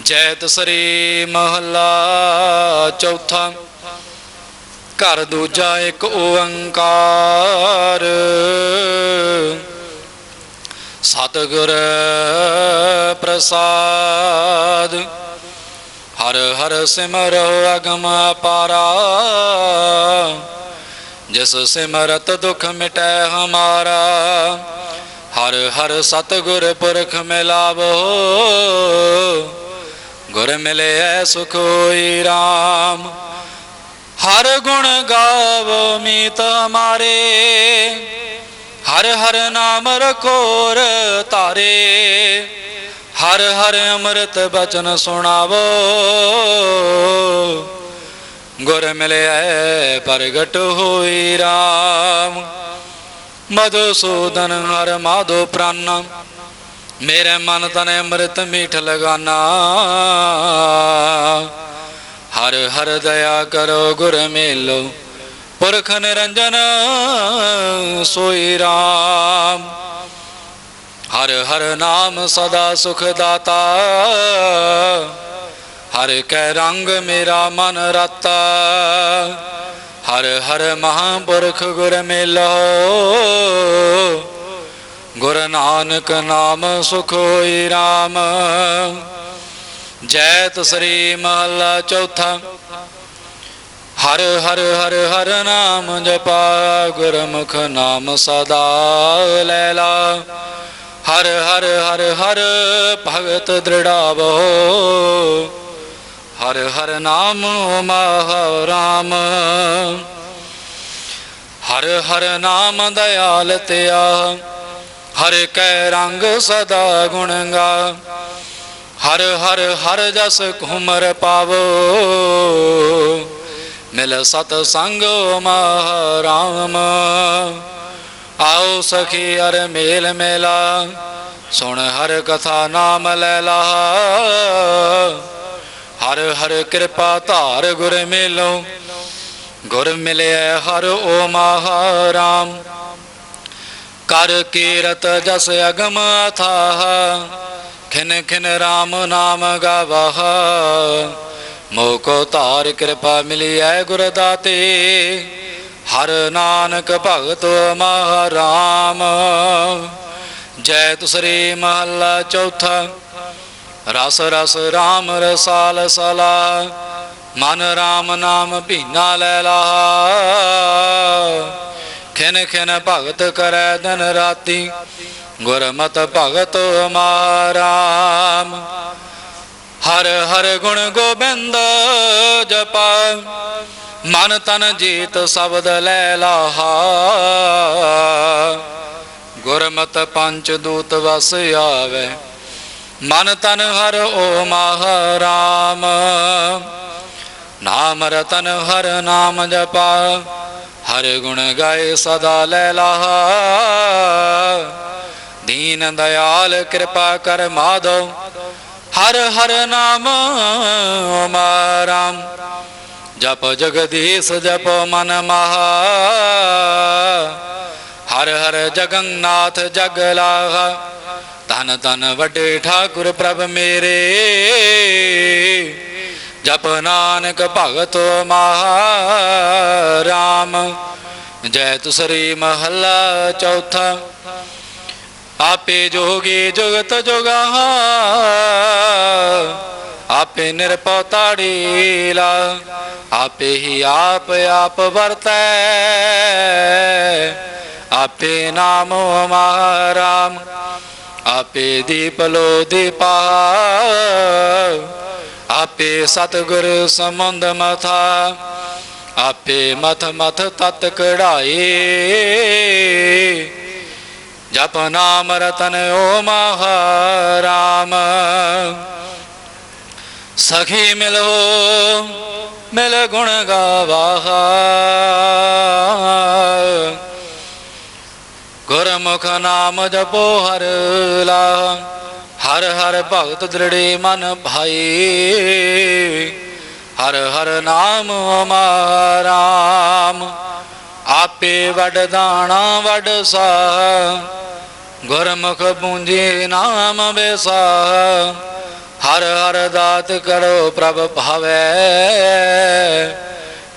ਜੈਤ ਸ੍ਰੀ ਮਹੱਲਾ ਚੌਥਾ। ਘਰ ਦੂਜਾ ਇੱਕ ਓੰਕਾਰ। ਸਤਿਗੁਰ ਪ੍ਰਸਾਦ। ਹਰ ਹਰ ਸਿਮਰੋ ਅਗਮ ਅਪਾਰਾ। ਜਿਸ ਸਿਮਰਤ ਦੁਖ ਮਿਟੈ ਹਮਾਰਾ। ਹਰ ਹਰ ਸਤਿਗੁਰ ਪੁਰਖ ਮਿਲਾਵੋ। ਗੁਰ ਮਿਲਿਐ ਸੁਖ ਹੋਈ RAM ਹਰ ਗੁਣ ਗਾਵੋ ਮੀਤ ਹਮਾਰੇ ਹਰ ਹਰ ਨਾਮ ਰਖੋਰ ਤਾਰੇ ਹਰ ਹਰ ਅੰਮ੍ਰਿਤ ਬਚਨ ਸੁਣਾਵੋ। ਗੁਰ ਮਿਲਿਐ ਪ੍ਰਗਟ ਹੋਈ RAM ਮਧੁਸੂਦਨ ਹਰ ਮਾਧੋ ਪ੍ਰਾਨਾ ਮੇਰੇ ਮਨ ਤਨੇ ਅੰਮ੍ਰਿਤ ਮੀਠ ਲਗਾਨਾ। ਹਰ ਹਰ ਦਇਆ ਕਰੋ, ਗੁਰ ਮੇਲੋ। ਪੁਰਖ ਨਿਰੰਜਨ ਸੋਈ ਰਾਮ। ਹਰ ਹਰ ਨਾਮ ਸਦਾ ਸੁਖ ਦਾਤਾ। ਹਰ ਕੈ ਰੰਗ ਮੇਰਾ ਮਨ ਰਤਾ। ਹਰ ਹਰ ਮਹਾਂਪੁਰਖ ਗੁਰ ਮਿਲੋ। ਗੁਰ ਨਾਨਕ ਨਾਮ ਸੁਖ ਹੋਈ RAM ਜੈਤ ਸ੍ਰੀ ਮਹਲਾ ਚੌਥਾ। ਹਰ ਹਰ ਹਰ ਹਰ ਨਾਮ ਜਪਾ, ਗੁਰਮੁਖ ਨਾਮ ਸਦਾ ਲੈਲਾ। ਹਰ ਹਰ ਹਰ ਹਰ ਭਗਤ ਦ੍ਰਿੜਾਵੋ। ਹਰ ਹਰ ਨਾਮ ਮਹਾ ਰਾਮ। ਹਰ ਹਰ ਨਾਮ ਦਇਆਲ ਤਿਆ। ਹਰ ਕੈ ਰੰਗ ਸਦਾ ਗੁਣ ਗਾ ਹਰ ਹਰ ਹਰ ਜਸ ਘੁਮਰ ਪਾਵੋ। ਮਿਲ ਸਤ ਸੰਗ ਮਹਾ ਰਾਮ ਆਓ ਸਖੀ ਹਰ ਮੇਲ ਮੇਲਾ, ਸੁਣ ਹਰ ਕਥਾ ਨਾਮ ਲੈ ਲਾ। ਹਰ ਹਰ ਕਿਰਪਾ ਧਾਰ ਗੁਰ ਮਿਲੋ, ਗੁਰ ਮਿਲਿਆ ਹਰ ਓ ਮਹਾ ਕਰ ਕੀਰਤ ਜਸ ਅਗਮ ਅਥਾਹ, ਖਿਨ ਖਿਨ ਰਾਮ ਨਾਮ ਗਾਵਹ। ਮੋਕੋ ਧਾਰ ਕਿਰਪਾ ਮਿਲਿਐ ਗੁਰ ਦਾਤੇ ਹਰ ਨਾਨਕ ਭਗਤ ਮਹਾ ਰਾਮ ਜੈ ਤੁਸਰੀ ਮਹੱਲਾ ਚੌਥਾ, ਰਸ ਰਸ ਰਾਮ ਰਸਾਲ ਸਲਾ, ਮਨ ਰਾਮ ਨਾਮ ਭੀਨਾ ਲੈ ਲਾ। ਖਿਨ ਖਿਨ ਭਗਤ ਕਰੈ ਦਿਨ ਰਾਤੀ, ਗੁਰਮਤ ਭਗਤ ਮਾਰਾਮ। ਹਰ ਹਰ ਗੁਣ ਗੋਬਿੰਦ ਜਪਾ, ਮਨ ਤਨ ਜੀਤ ਸ਼ਬਦ ਲੈ ਲਾਹਾ। ਗੁਰਮਤ ਪੰਚ ਦੂਤ ਵਸ ਆਵੇ, ਮਨ ਤਨ ਹਰ ਓ ਮਹਾਰਾਮ। ਨਾਮ ਰਤਨ ਹਰ ਨਾਮ ਜਪਾ ਹਰ ਗੁਣ ਗਾਏ ਸਦਾ ਲੈ ਲਾਹਾ ਦੀਨ ਦਇਆਲ ਕਿਰਪਾ ਕਰ ਮਾਧੋ ਹਰ ਹਰ ਨਾਮ ਮਾਰਾਮ। ਜਪ ਜਗਦੀਸ਼ ਜਪ ਮਨ ਮਹਾ। ਹਰ ਹਰ ਜਗਨਨਾਥ ਜਗ ਲਾਹਾ। ਧਨ ਤਨ ਵੱਡੇ ਠਾਕੁਰ ਪ੍ਰਭ ਮੇਰੇ। ਜਪ ਨਾਨਕ ਭਗਤ ਮਹਾ। ਜੈ ਤੁਸਰੀ ਮਹੱਲਾ ਚੌਥਾ, ਆਪੇ ਜੋਗੀ ਜੁਗਤ ਜੁਗਾਹਾ ਆਪੇ ਨਿਰਪਉ ਤਾੜੀ ਆਪੇ ਹੀ ਆਪ ਆਪ ਵਰਤੈ, ਆਪੇ ਨਾਮ ਮਹਾਰਾਮ ਆਪੇ ਦੀਪ ਲੋ ਦੀਪਾ, ਆਪੇ ਸਤਗੁਰ ਸਮੁੰਦ ਮਥਾ ਆਪੇ ਮਥ ਮਥ ਤਤ ਕਢਾਏ। ਜਪ ਨਾਮ ਰਤਨ ਓ ਮਹਾਰਾਮ। ਸਖੀ ਮਿਲੋ ਮਿਲ ਗੁਣ ਗਾਵਾਹਾ ਗੁਰਮੁਖ ਨਾਮ ਜਪੋ ਹਰ ਲਾ, ਹਰ ਹਰ ਭਗਤ ਦ੍ਰਿੜੇ ਮਨ ਭਾਈ। ਹਰ ਹਰ ਨਾਮ ਮਾਰਾਮ ਆਪੇ ਵਡ ਦਾਣਾ ਵਡ ਸਾ। ਗੁਰਮੁਖ ਪੂੰਜੀ ਨਾਮ ਬੇਸਾ ਹਰ ਹਰ ਦਾਤ ਕਰੋ ਪ੍ਰਭ ਭਾਵੈ।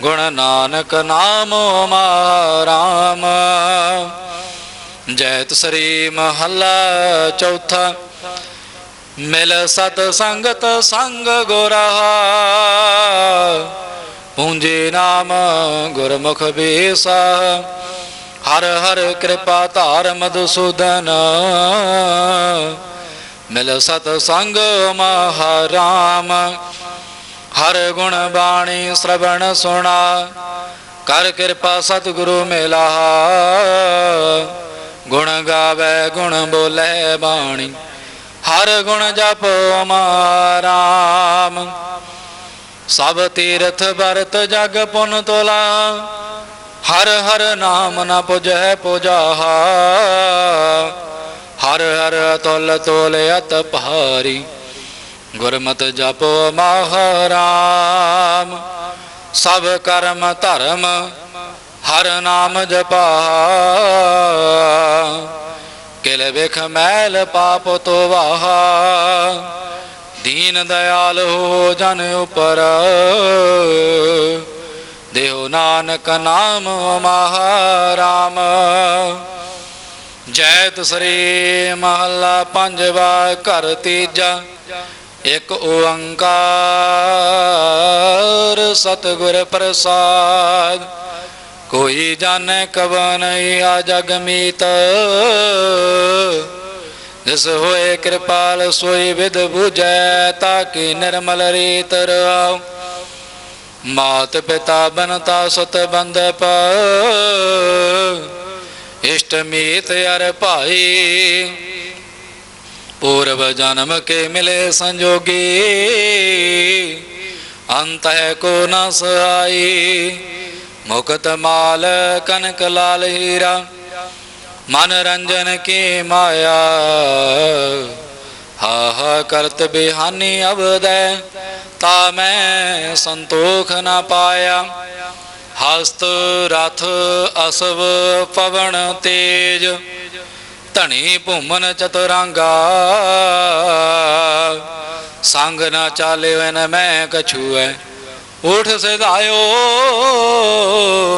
ਗੁਣ ਨਾਨਕ ਨਾਮ ਮਾਰਾਮ ਜੈਤ ਸ੍ਰੀ ਮਹੱਲਾ ਚੌਥਾ। ਮਿਲ ਸਤ ਸੰਗਤ ਸੰਗ ਗੁਰਹਾ। ਪੂੰਜੇ ਨਾਮ ਗੁਰਮੁਖ ਬੇਸਾ। ਹਰ ਹਰ ਕਿਰਪਾ ਧਾਰ ਮਧੁਸੂਦਨ। ਮਿਲ ਸਤ ਸੰਗ ਮਹਾਰਾਮ। ਹਰ ਗੁਣ ਬਾਣੀ ਸ਼ਰਵਣ ਸੁਣਾ। ਕਰ ਕਿਰਪਾ ਸਤਿਗੁਰੂ ਮਿਲਾ। ਗੁਣ ਗਾਵੇ, ਗੁਣ ਬੋਲੇ ਬਾਣੀ। ਹਰ ਗੁਣ ਜਪ ਅਮਾਰਾਮ ਸਭ ਤੀਰਥ ਵਰਤ ਜਗ ਪੁਨ ਤੋਲਾ। ਹਰ ਹਰ ਨਾਮ ਨ ਪੁਜੈ ਪੁਜਾਹਾ ਹਰ ਹਰ ਤੁਲ ਤੋਲ ਅਤ ਭਾਰੀ। ਗੁਰਮਤਿ ਜਪੋ ਮਹਾਰਾਮ। ਸਭ ਕਰਮ ਧਰਮ ਹਰ ਨਾਮ ਜਪਾ। ਕਿਲ ਵਿਖ ਮੈਲ ਪਾਪ ਤੋ ਵਾਹਾ। ਦੀਨ ਦਇਆਲ ਹੋ ਜਨ ਉਪਰ। ਦੇਹੁ ਨਾਨਕ ਨਾਮ ਮਹਾਰਾਮ ਜੈਤ ਸ੍ਰੀ ਮਹੱਲਾ ਪੰਜਵਾ ਘਰ ਤੀਜਾ। ਇਕ ਓੰਕਾਰ ਸਤਿਗੁਰ ਪ੍ਰਸਾਦ। ਕੋਈ ਜਾਣੈ ਕਵਨ ਆ ਜਗ ਮੀਤ। ਜਿਸ ਹੋਏ ਕਿਰਪਾਲ ਸੋਈ ਵਿਦ 부ਜੈ ਤਾਕੀ ਨਿਰਮਲ ਰੀਤ ਰਹਾਉ। ਮਾਤ ਪਿਤਾ ਬਨਤਾ ਸਤ ਬੰਦਪ ਇਸ਼ਟ ਮੀਤ ਅਰ ਭਾਈ। ਪੂਰਵ ਜਨਮ ਕੇ ਮਿਲੇ ਸੰਜੋਗੀ। ਅੰਤ ਹੈ ਕੋ ਨ ਸਹਾਈ। ਮੁਕਤ ਮਾਲ ਕਨਕ ਲਾਲ ਹੀਰਾ ਮਨ ਰੰਜਨ ਕੀ ਮਾਇਆ। ਹਾ ਹਾ ਕਰਤ ਬਿਹਾਨੀ ਅਵਦੈ ਤਾ ਮੈਂ ਸੰਤੋਖ ਨਾ ਪਾਇਆ। ਹਸਤ ਰਥ ਅਸਵ ਪਵਨ ਤੇਜ, ਧਣੀ ਭੂਮਨ ਚਤੁਰੰਗਾ। ਸੰਗ ਨਾ ਚਾਲਿਓ ਨ ਮੈਂ ਕਛੂਐ ਉਠ ਸਿਧਾਇਓ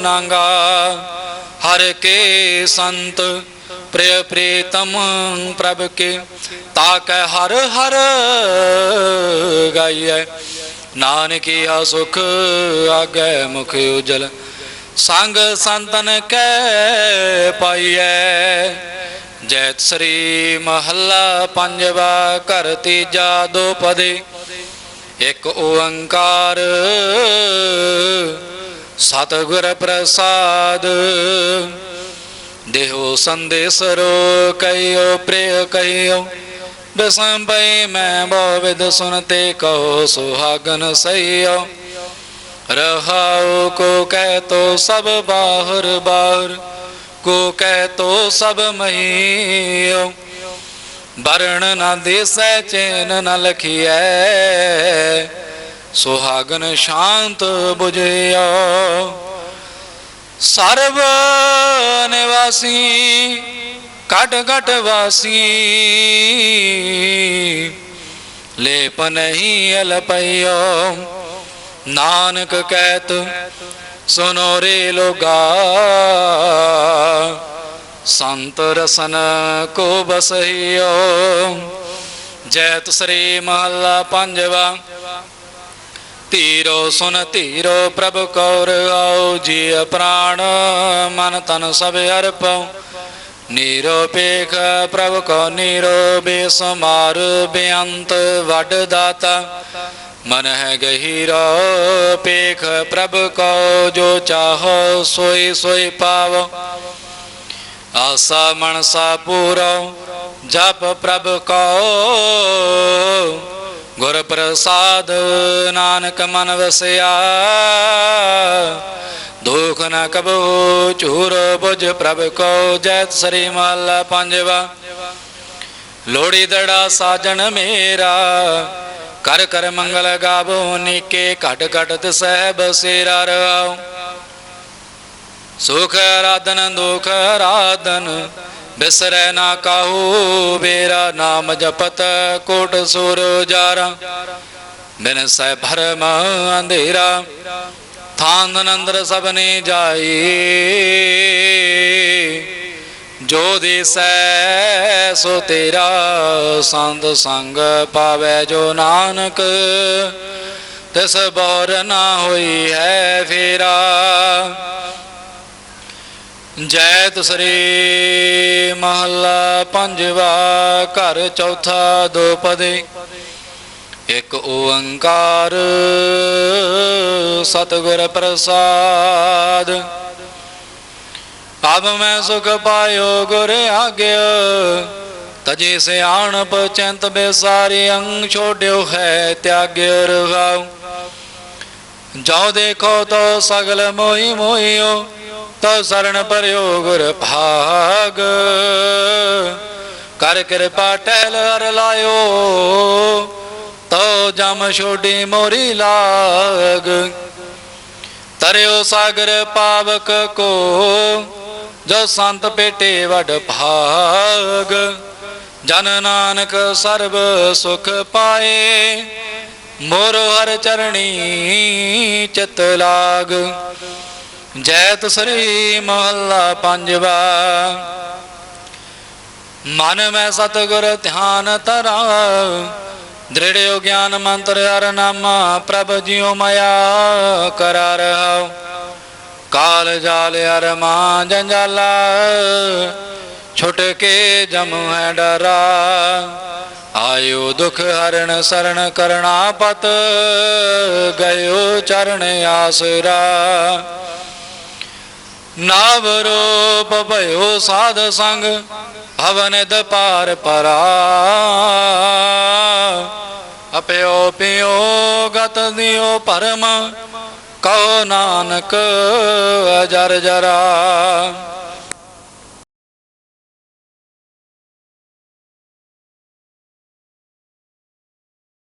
ਨਾਂਗਾ, ਹਰ ਕੇ ਸੰਤ ਪ੍ਰਿਯ ਪ੍ਰੀਤਮ ਪ੍ਰਭ ਕੇ, ਤਾਕੈ ਹਰ ਹਰ ਗਾਈਐ ਨਾਨਕੀਆ ਸੁਖ ਆਗੈ ਮੁਖ ਉਜਲ, ਸੰਗ ਸੰਤਨ ਕੈ ਪਾਈਐ, ਜੈਤ ਸ੍ਰੀ ਮਹੱਲਾ ਪੰਜਵਾ ਘਰ ਤੀਜਾ ਦੋ ਪਦੇ ਇਕ ਓੰਕਾਰ, ਸਤਿਗੁਰ ਪ੍ਰਸਾਦ। ਦੇਹੋ ਸੰਦੇਸਰੋ ਕਈਓ ਪ੍ਰਿਯ, ਕਈਓ ਬਿਸੰਪਈ ਮੈਂ ਬੋਵਿਦ ਸੁਨਤੇ ਕਹੋ, ਸੁਹਾਗਨ ਸਈਓ। ਰਹਾਉ ਕੋ ਕਹਿ ਤੋ ਸਭ ਬਾਹਰ ਬਾਹਰ ਕੋ ਕਹਿ ਤੋ ਸਭ ਮਹੀਓ। ਬਰਣ ਨਾ ਦੇਸੈ, ਚੈਨ ਨ ਲਖੀਐ। ਸੁਹਾਗਨ ਸ਼ਾਂਤ 부ਜਿਓ ਸਰਬ ਨਿਵਾਸੀ ਕਟ ਕਟ ਵਾਸੀ। ਲੇਪ ਨਹੀਂ ਅਲਪਈਓ ਨਾਨਕ ਕਹਿਤ ਸੁਨੋ ਰੇ ਲੋਗਾ। ਸੰਤ ਰਸਨ ਕੋ ਬਸਈਓ। ਜੈਤ ਸ੍ਰੀ ਮਹੱਲਾ ਪੰਜਵਾ। ਧੀਰੋ ਸੁਨ ਧੀਰੋ ਪ੍ਰਭ ਕੌਰ ਆਓ ਜੀ ਪ੍ਰਾਣ ਮਨ ਤਨ ਸਭ ਅਰਪਉ। ਨੀਰੋਪੇਖ ਪ੍ਰਭ ਕੋ ਨੀਰੋ, ਬੇਸਮਾਰ ਬੇਅੰਤ ਵੱਡ ਦਾਤਾ। ਮਨ ਹੈ ਗਹੀਰੋ ਪੇਖ ਪ੍ਰਭ ਕੋ, ਜੋ ਚਾਹੋ ਸੋਈ ਸੋਈ ਪਾਵੋ। ਆਸਾ ਮਨਸਾ ਪੂਰੋ, ਜਪ ਪ੍ਰਭ ਕੋ ਗੁਰ ਪ੍ਰਸਾਦ ਨਾਨਕ ਮਨ ਵਸਿਆ। ਦੁਖ ਨ ਕਬੋ ਝੂਰ ਬੁਝ ਪ੍ਰਭ ਕੋ ਜੈਤ ਸ੍ਰੀ ਮਹੱਲਾ ਪੰਜਵਾ। ਲੋੜੀ ਦੜਾ ਸਾਜਣ ਮੇਰਾ, ਕਰ ਕਰ ਮੰਗਲ ਗਾਵੋ, ਨੀਕੇ ਘਟ ਘਟ ਤਸਹਿ ਬਸੇਰਾ ਰਹਾਉ। ਸੁਖ ਰਾਧਨ, ਦੁਖ ਰਾਧਨ, ਬਿਸਰੈ ਨਾ ਕਾਹੂ, ਬੇਰਾ ਨਾਮ ਜਪਤ ਕੋਟ ਸੁਰ ਜਾਰਾ ਬਿਨ ਸੈ ਭਰਮ ਅੰਧੇਰਾ, ਥਾਨ ਅੰਦਰ ਸਭਨੇ ਜਾਈ। ਜੋ ਦਿਸੈ, ਸੋ ਤੇਰਾ ਸੰਤ ਸੰਗ ਪਾਵੈ ਜੋ ਨਾਨਕ। ਤਿਸ ਬੌਰ ਨਾ ਹੋਈ ਹੈ ਫੇਰਾ। ਜੈ ਤਸਰੀ ਮਹੱਲਾ ਪੰਜਵਾ ਘਰ ਚੌਥਾ ਦੋ ਪਦੇ ਇਕ ਓੰਕਾਰ ਸਤਿਗੁਰ ਪ੍ਰਸਾਦ। ਅਬ ਮੈਂ ਸੁਖ ਪਾਇਓ ਗੁਰ ਆਗਿਆ। ਤਜੇ ਸਿਆਣਪ ਚੰਤ ਬੇਸਾਰੀ ਅੰਗ ਛੋੜਿਓ ਹੈ ਤਿਆਗਿਓ ਰਹਾਉ। ਜੋ ਦੇਖੋ ਤੋ ਸਗਲ ਮੋਈ ਮੋਈਓ। ਤੋ ਸਰਣ ਪਰਿਓ ਗੁਰ ਭਾਗ। ਕਰ ਕਿਰਪਾ ਟਹਿਲ ਹਰ ਲਾਇਓ ਤੋ ਜਮ ਛੋਡੀ ਮੋਰੀ ਲਾਗ। ਤਰਿਓ ਸਾਗਰ ਪਾਵਕ ਕੋ, ਜੋ ਸੰਤ ਪੇਟੇ ਵਡ ਭਾਗ। ਜਨ ਨਾਨਕ ਸਰਬ ਸੁਖ ਪਾਏ, ਮੋਰ ਹਰ ਚਰਣੀ ਚਿਤ ਲਾਗ। ਜੈ ਤਸਰੀ ਮਹੱਲਾ ਪੰਜਵਾ। ਮਨ ਮੈਂ ਸਤਗੁਰ ਧਿਆਨ ਤਰਾ ਦ੍ਰਿੜਿਓ ਗਿਆਨ ਮੰਤਰ ਹਰ ਨਾਮਾ ਪ੍ਰਭ ਜਿਉ ਮਾਇਆ ਕਰਾ ਰਹਾਉ ਕਾਲ ਜਾਲ ਹਰ ਮਾਂ ਜੰਜਾਲਾ, ਛੁਟ ਕੇ ਜਮ ਹੈ ਡਰਾ। ਆਇਓ ਦੁਖ ਹਰਨ ਸਰਣ ਕਰਣਾ ਪਤ, ਗਇਓ ਚਰਨ ਆਸਰਾ। ਨਾਵ ਰੂਪ ਭਇਓ ਸਾਧ ਸੰਗ ਭਵਨ ਪਾਰ ਪਰਾ। ਅਪਿਓ ਪਿਓ ਗਤ ਦਿਓ ਪਰਮ, ਕਹੋ ਨਾਨਕ ਜਰ ਜਰਾ।